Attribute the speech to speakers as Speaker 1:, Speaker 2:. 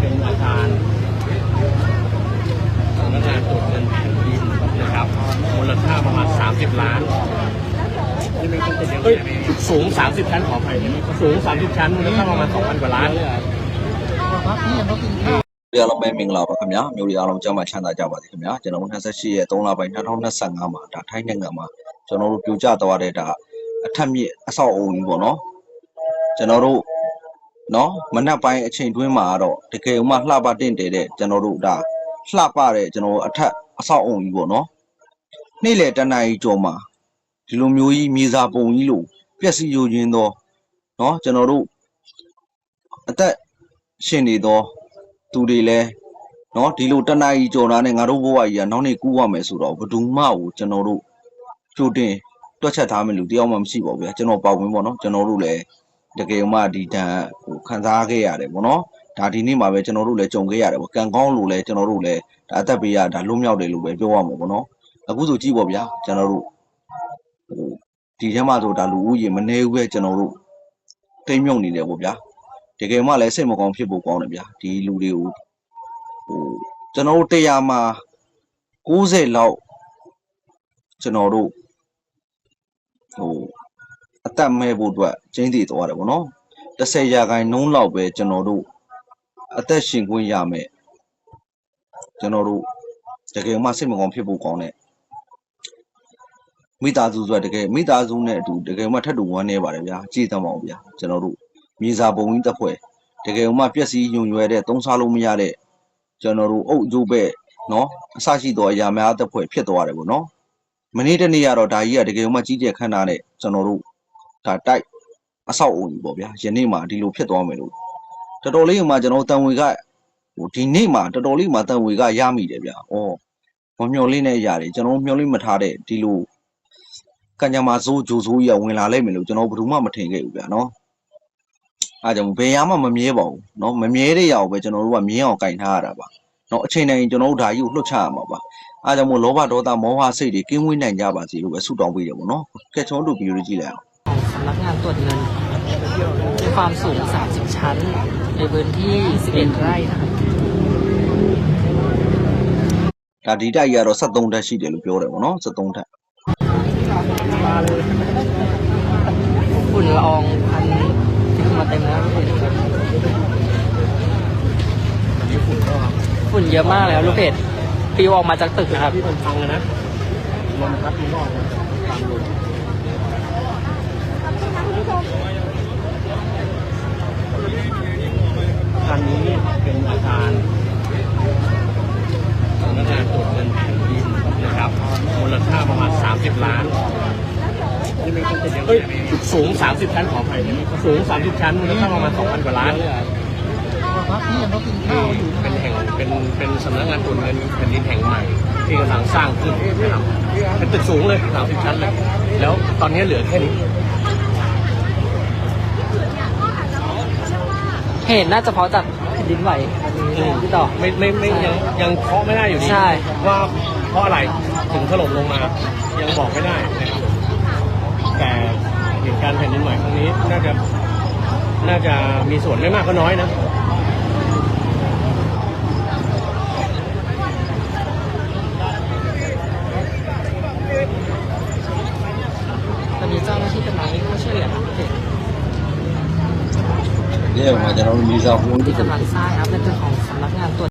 Speaker 1: เป็นประธานสำนักงานตรวจเงินแผ่นดินนะครับมูลค่าประมาณ 30 ล้านเฮ้ยสูง 30 ชั้นขออภัยสูง 30 ชั้นมูลค่าประมาณ 2,000 กว่าล้าน
Speaker 2: เရားလုံးပဲမင်္ဂလာပါခင်เราမျိုးရီအားလုံးကြောင်းမှချမ်းသာကြပါစေခင်ဗျာကျွန်တော်28ရက်3လပိုင်း2025မှာဒါထိုင်းနိုင်ငံမှာကျွန်တော်တို့ပြိုကျသွားတဲ့ဒါအထက်မြင့်အဆောက်အအုံကြီး နော်မနက်ပိုင်းအချိန်တွင်းမှာတော့တကယ်မှလှပတင့်တယ်တဲ့ကျွန်တော်တို့ဒါလှပတဲ့ကျွန်တော်အထက်အဆောက်အုံကြီးပေါ့နော်နေ့လယ်တနာရီကျော်မှာဒီလိုမျိုးကြီးမြေစာပုံကြီးလို့ပျက်စီးယိုယွင်းသောနော်ကျွန်တော်တို့အသက်ရှင်နေသောသူတွေလည်းနော်ဒီလိုတနာရီကျော်တာနဲ့ငါတို့ဘဝကြီးကနောက်နေ့ကူးရမယ်ဆိုတော့ဘဒူမကိုကျွန်တော်တို့ကြိုတင်တွက်ချက်ထားမယ်လူတယောက်မှမရှိပါဘူးဗျာကျွန်တော်ပေါဝင်ပေါ့နော်ကျွန်တော်တို့လည်း တကယ်မှဒီတန်ဟိုခံစားခဲ့ရတယ်ပေါ့နော်ဒါဒီနေ့မှာပဲကျွန်တော်တို့လည်းကြုံခဲ့ရတယ်ပေါ့ကံကောင်းလို့လည်းကျွန်တော်တို့လည်းဒါအသက်ပေးရဒါလွတ်မြောက်တယ်လို့ပဲပြောရမှာပေါ့နော်အခုဆိုကြည့်ပေါ့ဗျာကျွန်တော်တို့ဟိုဒီထဲမှာဆိုဒါလူဦးရေမနေဘူးပဲကျွန်တော်တို့တိမ်မြုံနေတယ်ပေါ့ဗျာတကယ်မှလည်းစိတ်မကောင်းဖြစ်ဖို့ကောင်းတယ်ဗျာဒီလူတွေကိုဟိုကျွန်တော်တို့တရားမှာ60လောက်ကျွန်တော်တို့ဟို အသက်မဲ့ဖို့အတွက်ကျင်းတည်သွားတယ်ဗောနော်10ရာခိုင်နှုန်းလောက်ပဲကျွန်တော်တို့အသက်ရှင်ခွင့်ရမယ်ကျွန်တော်တို့တကယ်မှစိတ်မကောင်းဖြစ်ဖို့ကောင်းတယ်မိသားစုဆိုတာတကယ်မိသားစုနဲ့အတူတကယ်မှထပ်တူဝမ်းနေပါတယ်ဗျာကြည်သမောင်ဗျာကျွန်တော်တို့မြေစာပုံကြီးတစ်ဖွဲ့တကယ်မှပျက်စီးညွန်ရွယ်တဲ့သုံးစားလို့မရတဲ့ကျွန်တော်တို့အုပ်အကျိုးပဲ့နော်အဆရှိသောအရာများတစ်ဖွဲ့ဖြစ်သွားတယ်ပေါ့နော်မနေ့တနေ့ကတော့ဒါကြီးကတကယ်မှကြီးကျယ်ခမ်းနားနဲ့ကျွန်တော်တို့ ဒါတိုက်အဆောက်အုံကြီးပေါ့ဗျာယနေ့မှဒီလိုဖြစ်သွားမယ်လို့တော်တော်လေးမှကျွန်တော်တန်ဝေကဟိုဒီနေ့မှတော်တော်လေးမှတန်ဝေကရမိတယ်ဗျာဩမမျော်လင့်တဲ့ຢာတွေကျွန်တော်မျော်လင့်မထားတဲ့ဒီလိုကံကြမ္မာဇိုးဂျိုဇိုးကြီးကဝင်လာလိမ့်မယ်လို့ကျွန်တော်ဘယ်သူမှမထင်ခဲ့ဘူးဗျာနော်အားကြောင့်ဘယ်ရမှမမြဲပါဘူးเนาะမမြဲတဲ့ຢာကိုပဲကျွန်တော်တို့ကမြင်းအောင်ကင်ထားရတာပါ เนาะအချိန်တိုင်းကျွန်တော်တို့ဓာကြီးကိုလွှတ်ချရမှာပါအားကြောင့်မို့လောဘဒေါသမောဟစိတ်တွေကင်းဝေးနိုင်ကြပါစေလို့ပဲဆုတောင်းပေးတယ်ပေါ့နော်ကဲကျွန်တော်တို့ဗီဒီယိုလေးကြည့်လိုက်အောင်
Speaker 3: ของส ำนักงานตรวจเงินมีความสูง 30 ชั้น ในพื้นที่ 11 ไร่นะครับ
Speaker 2: ဒါဒီတိုက်ကြီးကတော့73တက်ရှိတယ်လို့ပြောတယ်ပေါ့နော်73တက်
Speaker 3: ฝุ่นละอองพันขึ้นมาเต็มแล้วฝุ่นเยอะมากเลยครับลูกเพจปลิวออกมาจากตึกนะครับ
Speaker 1: ที่มันฟังอะนะลมพัดมันรอดนะตามลม อาคารนี้เป็นอาคารสำนักงานตรวจเงินแผ่นดินนะครับ มูลค่าประมาณ 30 ล้านเฮ้ยสูง 30 ชั้นขออภัยสูง 30 ชั้นมูลค่าประมาณ 2,000 กว่าล้านเป็นแห่งเป็นเป็นสำนักงานตรวจเงินแผ่นดินแห่งใหม่ที่กำลังสร้างขึ้นนะครับเป็นตึกสูงเลย 30 ชั้นเลยแล้วตอนนี้เหลือแค่นี้
Speaker 3: เห็นน่าจะเพราะจากแผ่นดินไหวอันนี้พี่ต่อ
Speaker 1: ไม่ไม่ไม่ยังยังเคาะไม่ได้อยู่ดี
Speaker 3: ใช่
Speaker 1: ว่าเพราะอะไรถึงถล่มลงมา ยังบอกไม่ได้นะครับแต่เหตุการณ์แผ่นดินไหวครั้งนี้น่าจะน่าจะมีส่วนไม่มากก็น้อยนะ
Speaker 3: ตอนนี้เจ้าหน้าที่กำลังเข้าช่วยเหลือครับพี่ เนี่ยมาจะ
Speaker 2: เรามีซาฟูน
Speaker 3: ที่ จะมาสร้างอัพเดทของสำนักงานตรวจ